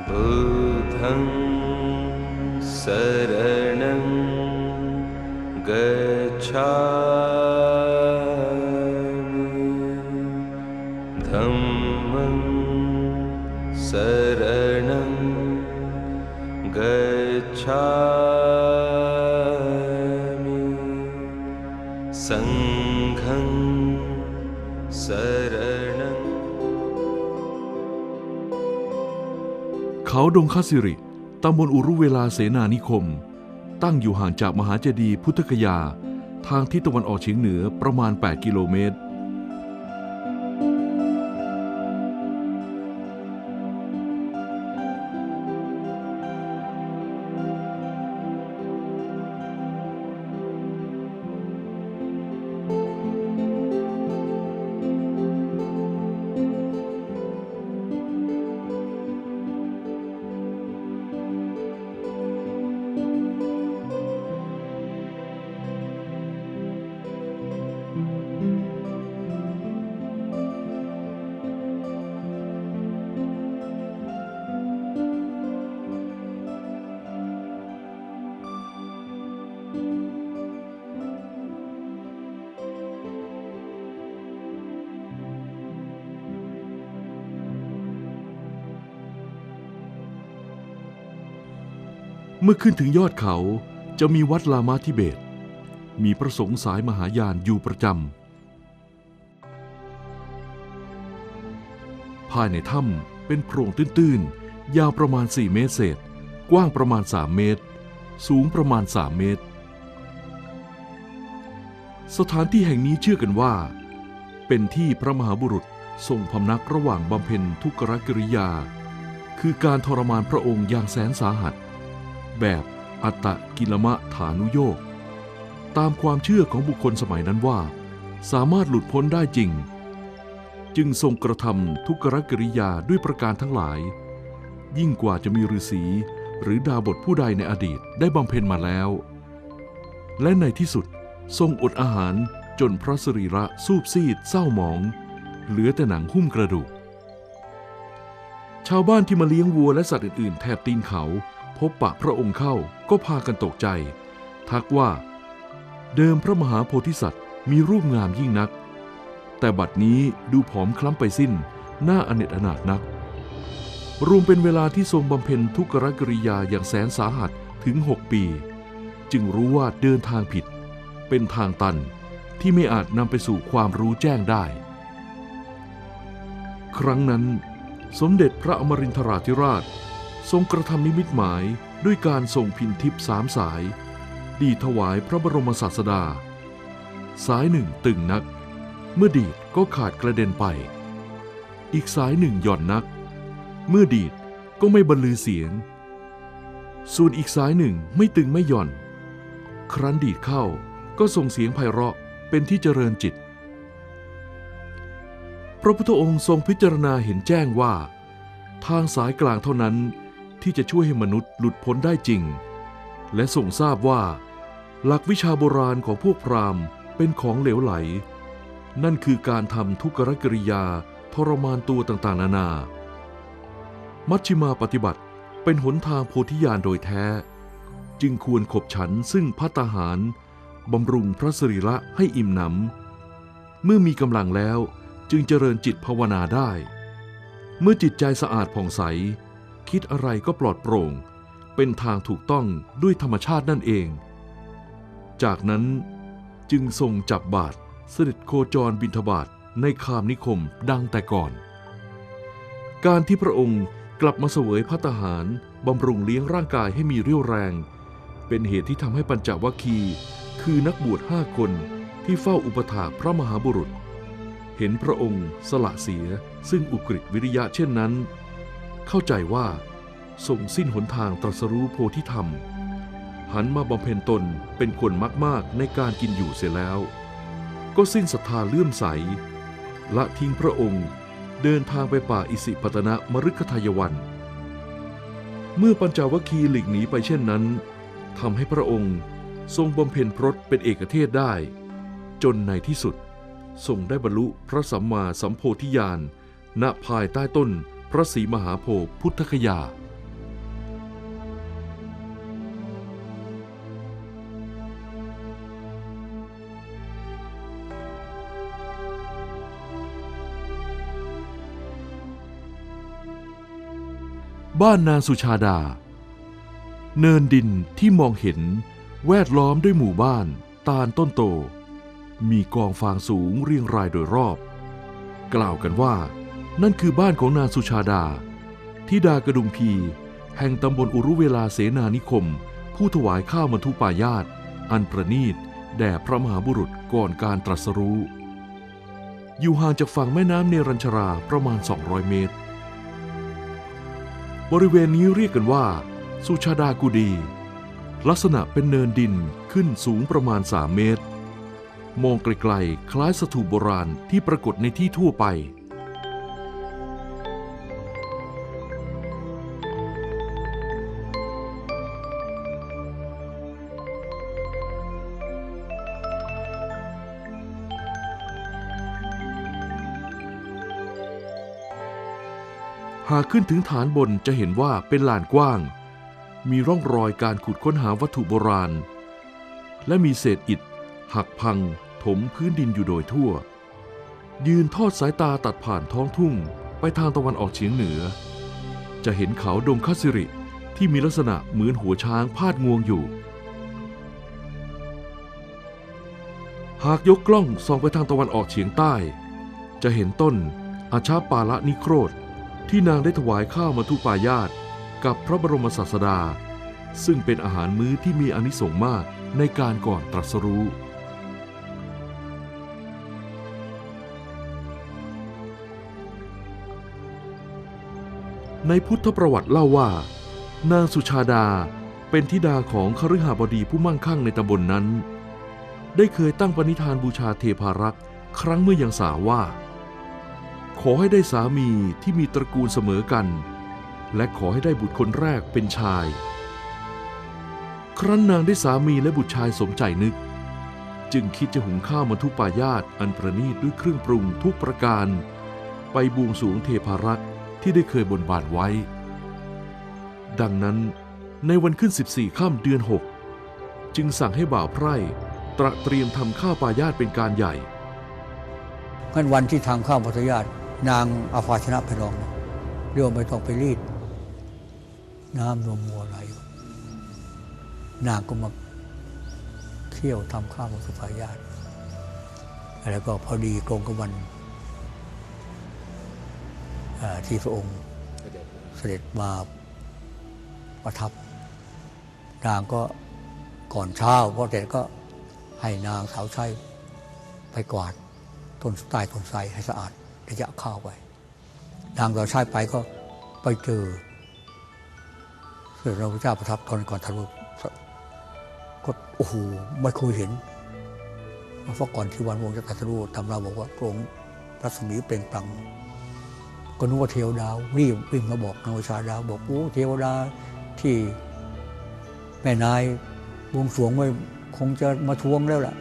बुधं शरणं गच्छ เขาดงคาสิริ ตำบลอุรุเวลาเสนานิคม ตั้งอยู่ห่างจากมหาเจดีย์พุทธคยา ทางทิศตะวันออกเฉียงเหนือประมาณ 8 กิโลเมตร เมื่อขึ้นถึงยอดเขาจะมีวัดลามาทิเบต มีพระสงฆ์สายมหายานอยู่ประจำ ภายในถ้ำเป็นโพรงตื้นๆ ยาวประมาณ 4 เมตรเศษ กว้างประมาณ 3 เมตร สูงประมาณ 3 เมตร สถานที่แห่งนี้เชื่อกันว่า เป็นที่พระมหาบุรุษทรงพำนักระหว่างบำเพ็ญทุกขกิริยา คือการทรมานพระองค์อย่างแสนสาหัส แบบอัตตกิลมะฐานุโยกตามความเชื่อของบุคคลสมัยนั้นว่า สามารถหลุดพ้นได้จริง จึงทรงกระทำทุกขกิริยาด้วยประการทั้งหลาย ยิ่งกว่าจะมีฤาษีหรือดาบทผู้ใดในอดีตได้บำเพ็ญมาแล้ว และในที่สุดทรงอดอาหารจนพระสรีระสูบซีดเศร้าหมอง เหลือแต่หนังหุ้มกระดูก ชาวบ้านที่มาเลี้ยงวัวและสัตว์อื่นๆ แถบตีนเขา พบปะพระองค์เข้าก็พากันตกใจ ทักว่า เดิมพระมหาโพธิสัตว์มีรูปงามยิ่งนัก แต่บัดนี้ดูผอมคล้ำไปสิ้นหน้าอเนจอนาถนัก รวมเป็นเวลาที่ทรงบำเพ็ญทุกขกริยาอย่างแสนสาหัสถึง6ปี จึงรู้ว่าเดินทางผิด เป็นทางตันที่ไม่อาจนำไปสู่ความรู้แจ้งได้ ครั้งนั้น สมเด็จพระอมรินทราธิราช ทรงกระทำนิมิตหมายด้วยการส่งพินทิพสามสาย ดีถวายพระบรมศาสดา สายหนึ่งตึงนัก เมื่อดีดก็ขาดกระเด็นไป อีกสายหนึ่งหย่อนนัก เมื่อดีดก็ไม่บรรลือเสียง ส่วนอีกสายหนึ่งไม่ตึงไม่หย่อน ครั้นดีดเข้าก็ส่งเสียงไพเราะเป็นที่เจริญจิต พระพุทธองค์ทรงพิจารณาเห็นแจ้งว่า ทางสายกลางเท่านั้น ที่จะช่วยให้มนุษย์หลุดพ้นได้จริง และทรงทราบว่า หลักวิชาโบราณของพวกพราหมณ์เป็นของเหลวไหล นั่นคือการทำทุกขกริยาทรมานตัวต่างๆ นานา มัชฌิมาปฏิบัติเป็นหนทางโพธิญาณโดยแท้ จึงควรขบฉันซึ่งพัตตาหารบำรุงพระสรีระให้อิ่มหนำ เมื่อมีกำลังแล้วจึงเจริญจิตภาวนาได้ เมื่อจิตใจสะอาดผ่องใส คิดอะไรก็ปลอดโปร่ง เป็นทางถูกต้องด้วยธรรมชาตินั่นเอง จากนั้นจึงทรงจับบาทเสด็จโคจรบินทบาทในคามนิคมดังแต่ก่อน การที่พระองค์กลับมาเสวยพัตตาหารบำรุงเลี้ยงร่างกายให้มีเรี่ยวแรง เป็นเหตุที่ทำให้ปัญจวัคคีย์คือนักบวชห้าคนที่เฝ้าอุปถาพระมหาบุรุษ เห็นพระองค์สละเสียซึ่งอุกฤษวิริยะเช่นนั้น เข้าใจว่า ทรงสิ้นหนทางตรัสรู้โพธิธรรม หันมาบำเพ็ญตนเป็นคนมากๆในการกินอยู่เสียแล้ว ก็สิ้นศรัทธาเลื่อมใส ละทิ้งพระองค์เดินทางไปป่าอิสิปตนะมฤคทายวัน เมื่อปัญจวัคคีย์หลีกหนีไปเช่นนั้นทำให้พระองค์ทรงบำเพ็ญพรตเป็นเอกเทศได้ จนในที่สุดทรงได้บรรลุพระสัมมาสัมโพธิญาณณภายใต้ต้นพระศรีมหาโพธิ์พุทธคยา บ้านนางสุชาดา เนินดินที่มองเห็นแวดล้อมด้วยหมู่บ้านตาลต้นโต มีกองฟางสูงเรียงรายโดยรอบ กล่าวกันว่า นั่นคือบ้านของนางสุชาดาทิดากระดุมพี แห่งตำบลอุรุเวลาเสนานิคม ผู้ถวายข้าวมันทุปายาต อันประนีตแด่พระมหาบุรุษก่อนการตรัสรู้ อยู่ห่างจากฝั่งแม่น้ำเนรัญชราประมาณ 200 เมตร บริเวณนี้เรียกกันว่า สุชาดากุดี ลักษณะเป็นเนินดินขึ้นสูงประมาณ 3 เมตร มองไกลๆ คล้ายสถูปโบราณที่ปรากฏในที่ทั่วไปากขึ้นถึงฐานบนจะเห็นว่าเป็นลานกว้าง มีร่องรอยการขุดค้นหาวัตถุโบราณ และมีเศษอิฐ หักพัง ถมพื้นดินอยู่โดยทั่ว ยืนทอดสายตาตัดผ่านท้องทุ่งไปทางตะวันออกเฉียงเหนือ จะเห็นเขาดงคัสิริที่มีลักษณะเหมือนหัวช้างพาดงวงอยู่ หากยกกล้องส่องไปทางตะวันออกเฉียงใต้ จะเห็นต้นอาชาปาละนิโครธ ที่นางได้ถวายข้าวมาทุปายาตกับพระบรมศาสดา ซึ่งเป็นอาหารมื้อที่มีอานิสงส์มากในการก่อนตรัสรู้ ในพุทธประวัติเล่าว่า นางสุชาดาเป็นธิดาของคฤหบดีผู้มั่งคั่งในตำบลนนั้น ได้เคยตั้งปณิธานบูชาเทพารักษ์ครั้งเมื่อยังสาวว่า ขอให้ได้สามีที่มีตระกูลเสมอกัน และขอให้ได้บุตรคนแรกเป็นชาย ครั้นนางได้สามีและบุตรชายสมใจนึก จึงคิดจะหุงข้าวมาทุปายาตอันประณีตด้วยเครื่องปรุงทุกประการ ไปบวงสรวงเทพารักษ์ที่ได้เคยบนบานไว้ ดังนั้นในวันขึ้น 14ข้ามเดือน 6 จึงสั่งให้บ่าวไพร่ตระเตรียมทำข้าวปายาตเป็นการใหญ่งั้นวันที่ทำข้าวพัทยาต นางอาภาชนะไปลองเรียกว่าไม่ต้องไปรีด น้ำนมวัวไหลนางก็มาเที่ยวทำข้าวมัสุภายาตแล้วก็พอดีตรงกับวันที่พระองค์เสด็จมาประทับ นางก็ก่อนเช้าพอเสร็จก็ให้นางสาวใช้ไปกวาดต้นใต้ต้นไทรให้สะอาด ระยะข้าวไปนางเราใช้ไปก็ไปเจอเสด็จพระพุทธเจ้าประทับตอนก่อนทะลุก็โอ้โหไม่เคยเห็นเพราะก่อนที่วันวงจะตรัสรู้ตำราบอกว่าพระองค์รัศมีเปล่งปลั่งก็นึกว่าเทวดาวรีบวิ่งมาบอกนางวิชาดาวบอกโอ้เทวดาที่แม่นายบวงสรวงไว้คงจะมาทวงแล้วล่ะ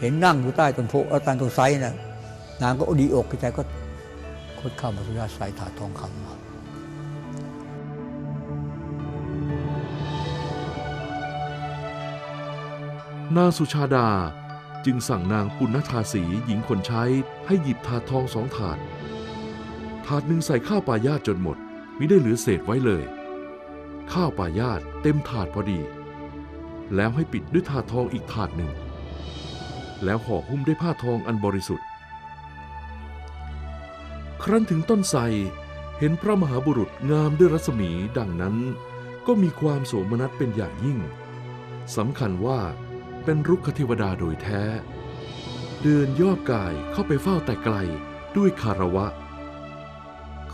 เห็นนั่งอยู่ใต้ต้นโพเอ่อใต้ต้นไทรน่ะ นางก็ดีอกใจก็คดเข้ามาสุญญาใส่ถาดทองคำมานางสุชาดาจึงสั่งนางปุณณทาสีหญิงคนใช้ให้หยิบถาดทองสองถาด ถาดหนึ่งใส่ข้าวปลายาตจนหมดมิได้เหลือเศษไว้เลย ข้าวปลายาตเต็มถาดพอดี แล้วให้ปิดด้วยถาดทองอีกถาดหนึ่ง แล้วห่อหุ้มด้วยผ้าทองอันบริสุทธิ์ รั้นถึงต้นไทรเห็นพระมหาบุรุษงามด้วยรัศมีดังนั้น ก็มีความโสมนัสเป็นอย่างยิ่งสำคัญว่าเป็นรุกขเทวดาโดยแท้ เดินย่อกายเข้าไปเฝ้าแต่ไกลด้วยคารวะ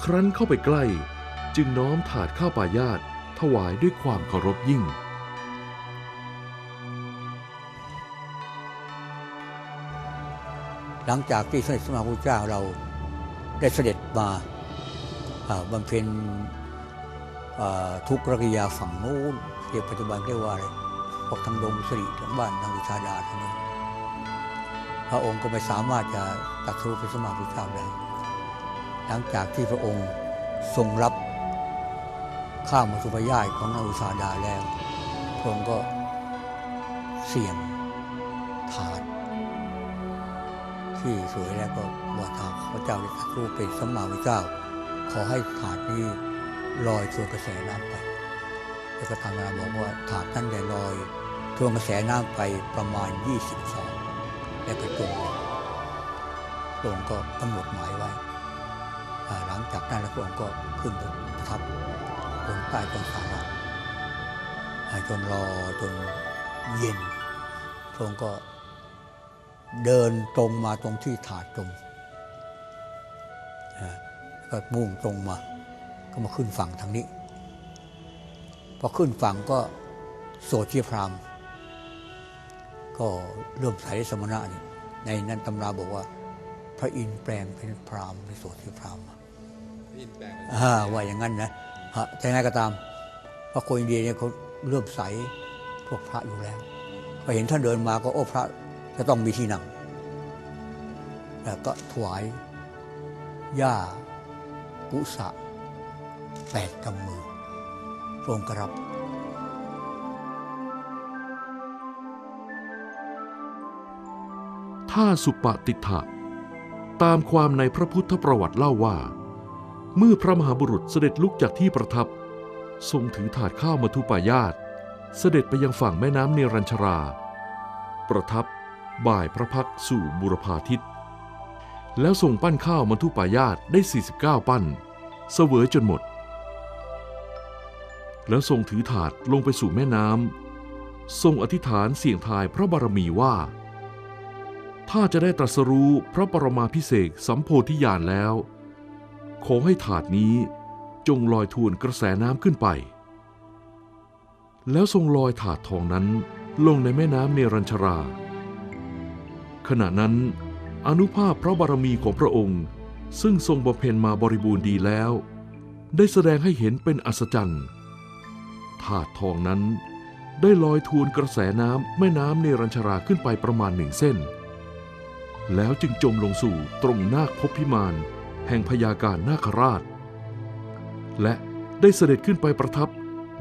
ครั้นเข้าไปใกล้จึงน้อมถาดข้าวปายาตถวายด้วยความเคารพยิ่งหลังจากที่สมเด็จสมมาพุทธเจ้าเรา ได้เสด็จมาบำเพ็ญทุกรกิยาฝั่งโน้นที่ปัจจุบันเรียกว่าอะไรพวกทางดงสิริทางบ้านทางวิชาดาทางนู้นพระองค์ก็ไม่สามารถจะตรัสรู้เป็นสมมาพุทธเจ้าได้หลังจากที่พระองค์ทรงรับข้ามาสุภยายของนางวิชาดาแล้ว พระองค์ก็เสี่ยงถาด ที่สวยแล้วก็บอกทางพระเจ้าได้ตรัสรู้เป็นสัมมาวิเจ้า ขอให้ถาดนี้ลอยทวนกระแสน้ำไป แล้วก็ทางเราบอกว่าถาดนั้นได้ลอยทวนกระแสน้ำไปประมาณ20ศอกแล้วก็จมลงพระองค์ก็กำหนดหมายไว้ หลังจากนั้นแล้วพระองค์ก็ขึ้นไปประทับบนใต้ต้นสาระอ่าจนรอจนเย็นพระองค์ก็ เดินตรงมาตรงที่ถาดจมอ่าก็มุ่งตรงมา ก็มาขึ้นฝั่งทางนี้ พอขึ้นฝั่งก็โสชีพรามก็เริ่มใส่สมณะนี่ในนั้นตำราบอกว่า พระอินทร์แปลงเป็นพรามเป็นโสชีพรามมาอ่าว่าอย่างนั้นนะฮะแต่ยังไงก็ตามเพราะคนอินเดียเนี่ยเขาเริ่มใสพวกพระอยู่แล้วพอเห็นท่านเดินมาก็โอ้พระ จะต้องมีที่นั่ง แล้วก็ถวายหญ้ากุสะแปดกำมือพระองกรับท่าสุปฏิฐะตามความในพระพุทธประวัติเล่าว่า เมื่อพระมหาบุรุษเสด็จลุกจากที่ประทับ ทรงถือถาดข้าวมาทุปายาต เสด็จไปยังฝั่งแม่น้ำเนรัญชรา ประทับ บ่ายพระพักสู่บุรพาทิตแล้วส่งปั้นข้าวมาทุปายาตได้ 49 ปั้น เสวยจนหมด แล้วทรงถือถาดลงไปสู่แม่น้ำทรงอธิษฐานเสี่ยงทายพระบารมีว่า ถ้าจะได้ตรัสรู้พระปรมาพิเศษสัมโพธิญาณแล้ว ขอให้ถาดนี้จงลอยทวนกระแสน้ำขึ้นไป แล้วทรงลอยถาดทองนั้นลงในแม่น้ำเนรัญชรา ขณะนั้นอนุภาพพระบารมีของพระองค์ ซึ่งทรงบำเพ็ญมาบริบูรณ์ดีแล้ว ได้แสดงให้เห็นเป็นอัศจรรย์ถาดทองนั้นได้ลอยทวนกระแสน้ำแม่น้ำเนรัญชราขึ้นไปประมาณหนึ่งเส้น แล้วจึงจมลงสู่ตรงนาคพพิมานแห่งพยาการนาคราช และได้เสด็จขึ้นไปประทับ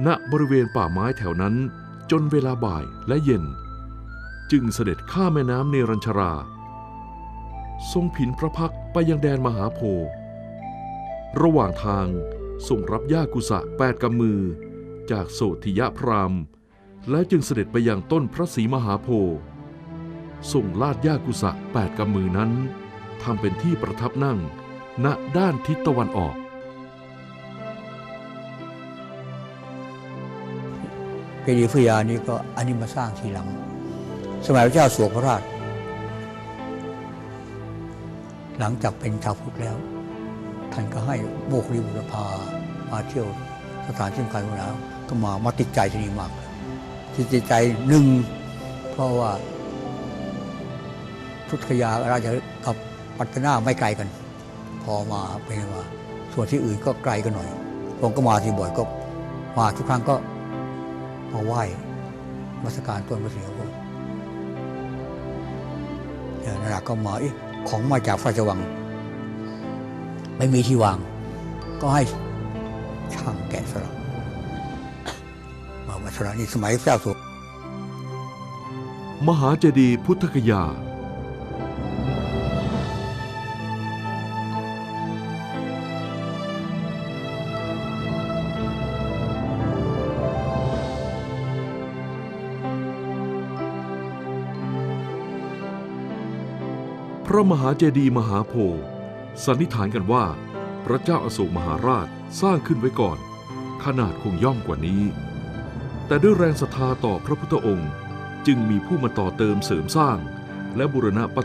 ณบริเวณป่าไม้แถวนั้นจนเวลาบ่ายและเย็น จึงเสด็จข้ามแม่น้ำเนรัญชรา ทรงผินพระพักไปยังแดนมหาโพธิ์ระหว่างทางทรงรับย่ากุสะแปดกำมือ จากโสธิยะพรามและจึงเสด็จไปยังต้นพระศรีมหาโพธิ์ส่งลาดย่ากุสะแปดกำมือนั้นทำเป็นที่ประทับนั่ง ณด้านทิศตะวันออกเจดีพยานี้ก็อันนี้มาสร้างทีหลัง สมัยพระเจ้าสวพระราช หลังจากเป็นชาวพุทธแล้ว ท่านก็ให้โมคริบุรพามาเที่ยวสถานที่สำคัญของเราก็มามาติดใจที่นี่มากติดใจหนึ่งเพราะว่าพุทธคยาราชกับปัตตนาไม่ไกลกัน พอมาเป็นว่าส่วนที่อื่นก็ไกลกันหน่อยผมก็มาที่บ่อยก็มาทุกครั้งก็มาไหว้มาสการต้นพระศรีของค์เดี๋ยว นาราก็มาอของมาจากพระราชวัง ไม่มีที่วาง ก็ให้ช่างแกะสลักมาวัชระนี่สมัยเจ้าสุมหาเจดีย์พุทธคยา ระมหาเจดีย์มหาโพธิ์สันนิษฐานกันว่า พระเจ้าอาโศกมหาราชสร้างขึ้นไว้ก่อน ขนาดคงย่อมกว่านี้ แต่ด้วยแรงศรัทธาต่อพระพุทธองค์ จึงมีผู้มาต่อเติมเสริมสร้างและบุรณะป